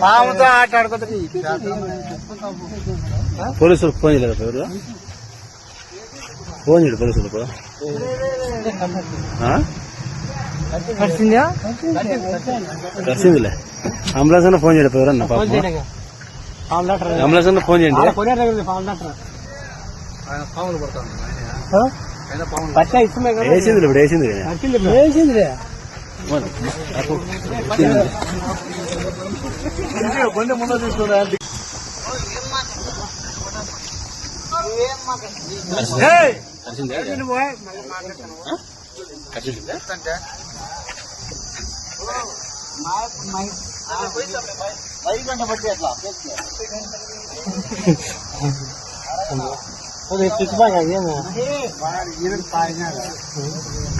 పాముతో ఆట ఆడుకోతుంది పోలీసులకు ఫోన్ చేయలేదు ఎవరు ఫోన్ చేయడు పోలీసులకు కలిసిందిలే అంబులెన్స్ అన్న ఫోన్ చేయడు ఎవరన్నా పాప. అంబులెన్స్ అన్న ఫోన్ చేయండి. పడతాను ఆయన పాములు వేసింది ఇప్పుడు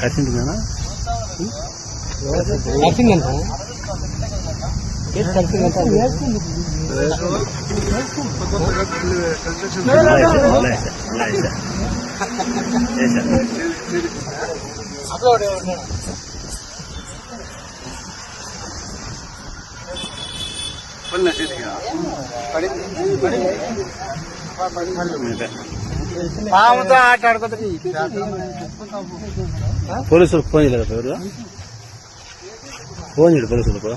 వేసింది కదా. వేసిందిలే మరి, అప్పు. బండి ముందు తీసుకురా కలిసిందా? ఆ? కలిసిందా? కలిసిందా? లేసా, లేసా. లేసా. పాముతో ఆట ఆడుకోతుంది పోలీసులకు ఫోన్ చేయలేదు ఎవరు ఫోన్ చేయడు పోలీసులకు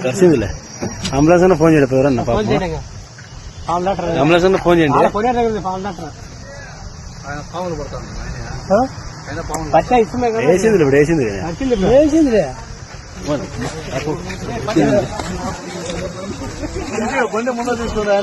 కలిసిందిలే అంబులెన్స్ అన్న ఫోన్ చేయడు ఎవరన్నా పాప. అంబులెన్స్ అన్న ఫోన్ చేయండి. వేసింది ఇప్పుడు వేసింది. బండి ముందు తీసుకురా?